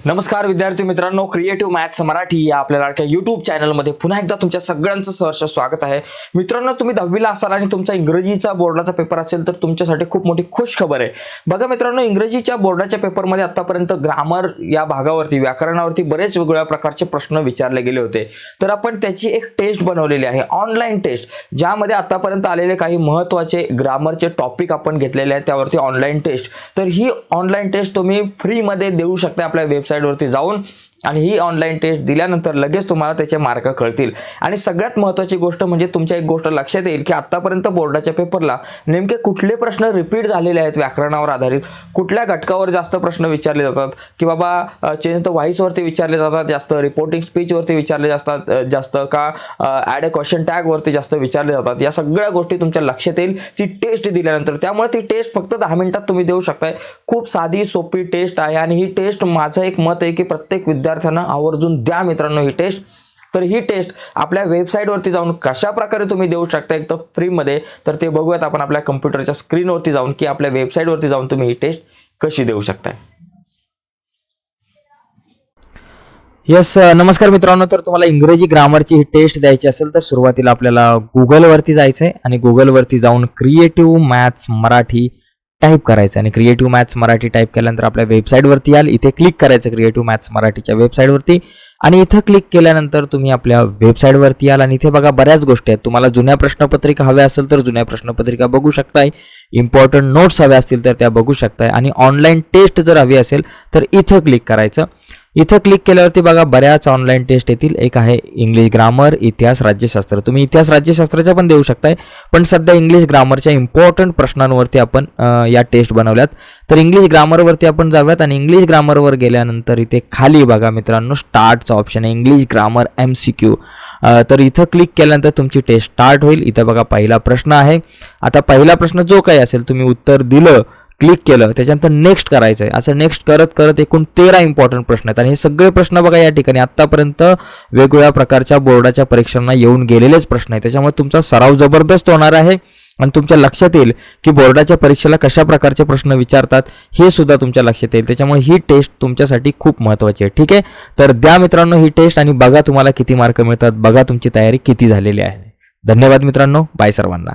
नमस्कार विद्यार्थी मित्रांनो क्रिएटिव्ह मॅथ्स मराठी या आपल्या लाडक्या युट्यूब चॅनलमध्ये पुन्हा एकदा तुमच्या सगळ्यांचं सहर्ष स्वागत आहे. मित्रांनो तुम्ही दहावीला असाल आणि तुमचा इंग्रजीचा बोर्डाचा पेपर असेल तर तुमच्यासाठी खूप मोठी खुश खबर आहे. बघा मित्रांनो इंग्रजीच्या बोर्डाच्या पेपरमध्ये आतापर्यंत ग्रामर या भागावरती व्याकरणावरती बरेच वेगवेगळ्या प्रकारचे प्रश्न विचारले गेले होते. तर आपण त्याची एक टेस्ट बनवलेली आहे ऑनलाईन टेस्ट ज्यामध्ये आतापर्यंत आलेले काही महत्त्वाचे ग्रामरचे टॉपिक आपण घेतलेले आहेत त्यावरती ऑनलाईन टेस्ट तर ही ऑनलाईन टेस्ट तुम्ही फ्रीमध्ये देऊ शकता आपल्या वेबसाईटवरती जाऊन आणि ही ऑनलाईन टेस्ट दिल्यानंतर लगेच तुम्हाला त्याचे मार्क कळतील. आणि सगळ्यात महत्त्वाची गोष्ट म्हणजे तुमच्या एक गोष्ट लक्षात येईल की आत्तापर्यंत बोर्डाच्या पेपरला नेमके कुठले प्रश्न रिपीट झालेले आहेत व्याकरणावर आधारित? कुठल्या घटकावर जास्त प्रश्न विचारले जातात? की बाबा चेंज द व्हाईसवरती विचारले जातात जास्त रिपोर्टिंग स्पीचवरती विचारले जातात जास्त का ॲड अ क्वेश्चन टॅगवरती जास्त विचारले जातात? या सगळ्या गोष्टी तुमच्या लक्षात येईल. ती टेस्ट दिल्यानंतर. त्यामुळे ती टेस्ट फक्त दहा मिनिटात तुम्ही देऊ शकताय. खूप साधी सोपी टेस्ट आहे आणि ही टेस्ट माझं एक मत आहे की प्रत्येक विद्यार्थ्यांना आवर्जून द्या मित्रांनो ही टेस्ट. तर ही टेस्ट आपल्या वेबसाईटवरती जाऊन कशा प्रकारे तुम्ही देऊ शकता एक तर फ्रीमध्ये तर ते बघूयात आपण आपल्या कम्प्युटरच्या स्क्रीनवरती जाऊन की आपल्या वेबसाईटवरती जाऊन तुम्ही ही टेस्ट कशी देऊ शकताय. येस नमस्कार मित्रांनो तर तुम्हाला इंग्रजी ग्रामरची ही टेस्ट द्यायची असेल तर सुरुवातीला आपल्याला गुगलवरती जायचं आहे आणि गुगलवरती जाऊन क्रिएटिव्ह मॅथ्स मराठी टाईप करायचं आणि क्रिएटिव्ह मॅथ्स मराठी टाईप केल्यानंतर आपल्या वेबसाईटवरती याल इथे क्लिक करायचं क्रिएटिव्ह मॅथ्स मराठीच्या वेबसाईटवरती आणि इथं क्लिक केल्यानंतर तुम्ही आपल्या वेबसाईटवरती याल आणि इथे बघा बऱ्याच गोष्टी आहेत. तुम्हाला जुन्या प्रश्नपत्रिका हव्या असेल तर जुन्या प्रश्नपत्रिका बघू शकताय. इम्पॉर्टंट नोट्स हव्या असतील तर त्या बघू शकताय. आणि ऑनलाईन टेस्ट जर हवी असेल तर इथं क्लिक करायचं. इथं क्लिक केल्यावरती बघा बऱ्याच ऑनलाईन टेस्ट येतील. एक आहे इंग्लिश ग्रामर इतिहास राज्यशास्त्र. तुम्ही इतिहास राज्यशास्त्राच्या पण देऊ शकताय. पण सध्या इंग्लिश ग्रामरच्या इम्पॉर्टंट प्रश्नांवरती आपण या टेस्ट बनवल्यात. तर इंग्लिश ग्रामरवरती आपण जाऊयात आणि इंग्लिश ग्रामरवर गेल्यानंतर इथे खाली बघा मित्रांनो स्टार्टचा ऑप्शन आहे. English grammar M C Q तर इथं क्लिक केल्यानंतर तुमची टेस्ट स्टार्ट होईल. इथं बघा पहिला प्रश्न आहे. आता पहिला प्रश्न जो काही असेल तुम्ही उत्तर दिलं क्लिक केलं त्याच्यानंतर नेक्स्ट करायचं आहे असं नेक्स्ट करत करत एकूण तेरा इम्पॉर्टंट प्रश्न आहेत. आणि हे सगळे प्रश्न बघा या ठिकाणी आत्तापर्यंत वेगवेगळ्या प्रकारच्या बोर्डाच्या परीक्षांना येऊन गेलेलेच प्रश्न आहेत. त्याच्यामुळे तुमचा सराव जबरदस्त होणार आहे आणि तुमच्या लक्षात येईल की बोर्डाच्या परीक्षेला कशा प्रकारचे प्रश्न विचारतात हे सुद्धा तुमच्या लक्षात येईल. त्याच्यामुळे ही टेस्ट तुमच्यासाठी खूप महत्त्वाची आहे. ठीक आहे? तर द्या मित्रांनो ही टेस्ट आणि बघा तुम्हाला किती मार्क मिळतात. बघा तुमची तयारी किती झालेली आहे. धन्यवाद मित्रांनो. बाय सर्वांना.